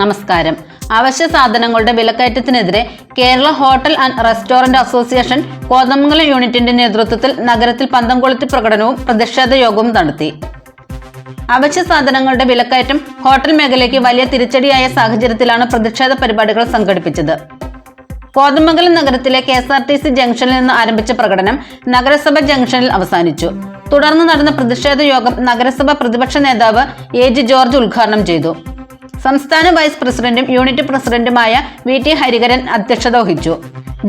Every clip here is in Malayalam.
നമസ്കാരം. അവശ്യ സാധനങ്ങളുടെ വിലക്കയറ്റത്തിനെതിരെ Kerala hotel and restaurant association Kothamangalam യൂണിറ്റിന്റെ നേതൃത്വത്തിൽ നഗരത്തിൽ പന്തം കൊളുത്തി പ്രകടനവും പ്രതിഷേധ യോഗവും നടത്തി. അവശ്യ സാധനങ്ങളുടെ വിലക്കയറ്റം ഹോട്ടൽ മേഖലയ്ക്ക് വലിയ തിരിച്ചടിയായ സാഹചര്യത്തിലാണ് പ്രതിഷേധ പരിപാടികൾ സംഘടിപ്പിച്ചത്. കോതമംഗലം നഗരത്തിലെ K S R T C ജംഗ്ഷനിൽ നിന്ന് ആരംഭിച്ച പ്രകടനം നഗരസഭ ജംഗ്ഷനിൽ അവസാനിച്ചു. തുടർന്ന് നടന്ന പ്രതിഷേധ യോഗം നഗരസഭ പ്രതിപക്ഷ നേതാവ് എ ജി ജോർജ് ഉദ്ഘാടനം ചെയ്തു. സംസ്ഥാന വൈസ് പ്രസിഡന്റും യൂണിറ്റ് പ്രസിഡന്റുമായ വി ടി ഹരികരൻ അധ്യക്ഷത വഹിച്ചു.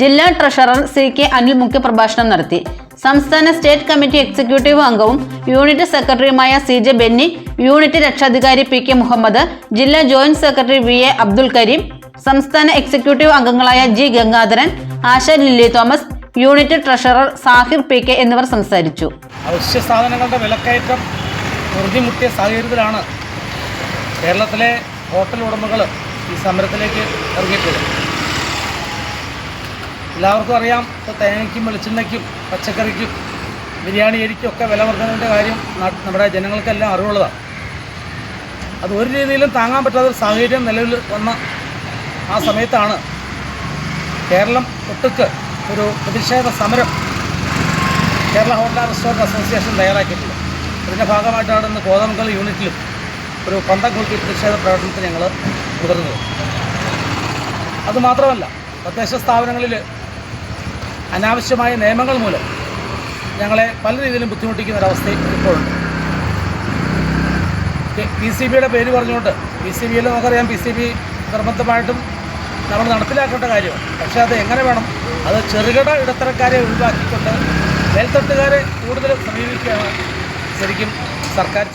ജില്ലാ ട്രഷറർ സി കെ അനിൽ മുഖ്യപ്രഭാഷണം നടത്തി. സംസ്ഥാന സ്റ്റേറ്റ് കമ്മിറ്റി എക്സിക്യൂട്ടീവ് അംഗവും യൂണിറ്റ് സെക്രട്ടറിയുമായ സി ജെ ബെന്നി യൂണിറ്റ് രക്ഷാധികാരി പി കെ മുഹമ്മദ് ജില്ലാ joint secretary V A Abdul Karim സംസ്ഥാന എക്സിക്യൂട്ടീവ് അംഗങ്ങളായ G Gangadharan Asha Lilly Thomas unit treasurer Sahir P K എന്നിവർ സംസാരിച്ചു. അവശ്യ സാധനങ്ങളുടെ വിലക്കയറ്റം ഉറുതിമുട്ടിയ സാഹചര്യത്തിലാണ് കേരളത്തിലെ ഹോട്ടൽ ഉടമകൾ ഈ സമരത്തിലേക്ക് ഇറങ്ങിയിട്ടുള്ളത് എല്ലാവർക്കും അറിയാം ഇപ്പോൾ തേങ്ങയ്ക്കും വെളിച്ചെണ്ണയ്ക്കും പച്ചക്കറിക്കും ബിരിയാണി അരിക്കും ഒക്കെ വില വർധനവിന്റെ കാര്യം നമ്മുടെ ജനങ്ങൾക്കെല്ലാം അറിവുള്ളതാണ്. അത് ഒരു രീതിയിലും താങ്ങാൻ പറ്റാത്ത ഒരു സാഹചര്യം നിലവിൽ വന്ന ആ സമയത്താണ് കേരളം ഒട്ടുക്ക് ഒരു പ്രതിഷേധ സമരം കേരള ഹോട്ടൽ റെസ്റ്റോറന്റ് അസോസിയേഷൻ തയ്യാറാക്കിയിട്ടുള്ളത്. അതിന്റെ ഭാഗമായിട്ടാണ് ഇന്ന് കോതമംഗൽ യൂണിറ്റിലും ഒരു പന്തം കൊളുത്തി പ്രതിഷേധ പ്രകടനത്തിന് ഞങ്ങൾ മുതിർന്നത്. അതുമാത്രമല്ല തദ്ദേശ സ്ഥാപനങ്ങളിൽ അനാവശ്യമായ നിയമങ്ങൾ മൂലം ഞങ്ങളെ പല രീതിയിലും ബുദ്ധിമുട്ടിക്കുന്ന ഒരവസ്ഥ ഇപ്പോഴുണ്ട്. പി സി ബിയുടെ പേര് പറഞ്ഞുകൊണ്ട് പി സി ബിയിൽ നമുക്കറിയാം പി സി ബി നിർബന്ധമായിട്ടും നമ്മൾ നടപ്പിലാക്കേണ്ട കാര്യമാണ്. പക്ഷേ അത് എങ്ങനെ വേണം? അത് ചെറുകിട ഇടത്തരക്കാരെ ഒഴിവാക്കിക്കൊണ്ട് മേൽത്തട്ടുകാരെ കൂടുതൽ സമീപിക്കുകയാണ് ശരിക്കും സർക്കാർ